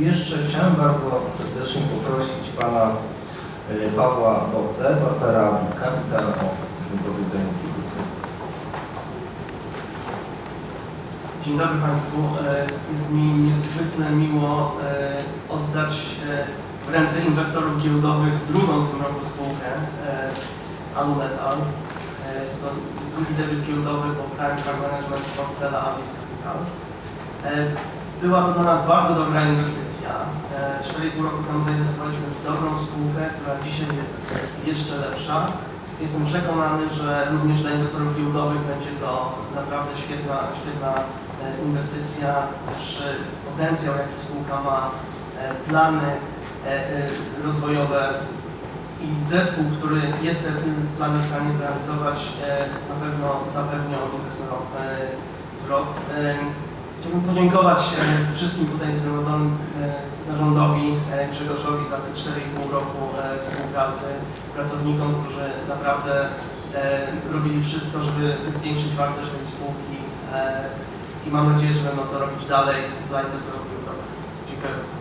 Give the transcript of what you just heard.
jeszcze chciałem bardzo serdecznie poprosić pana e, Pawła Boce, partnera z o wypowiedzenie kilku słów. Dzień dobry Państwu. E, Jest mi niezwykle miło e, oddać w ręce inwestorów giełdowych drugą w tym roku spółkę Alumetal. Jest to drugi debiut giełdowy po Prime Car Management z portfela Avis Capital. E, Była to dla nas bardzo dobra inwestycja. E, 4,5 roku temu zainwestowaliśmy w dobrą spółkę, która dzisiaj jest jeszcze lepsza. Jestem przekonany, że również dla inwestorów giełdowych będzie to naprawdę świetna, świetna e, inwestycja, też e, potencjał, jaki spółka ma, e, plany e, e, rozwojowe i zespół, który jest te plany w stanie zrealizować, e, na pewno zapewnią inwestorom e, zwrot. Chciałbym podziękować e, wszystkim tutaj zgromadzonym e, zarządowi e, Grzegorzowi za te 4,5 roku współpracy, pracownikom, którzy naprawdę robili wszystko, żeby zwiększyć wartość tej spółki i mam nadzieję, że będą to robić dalej dla inwestorów. Dziękuję bardzo.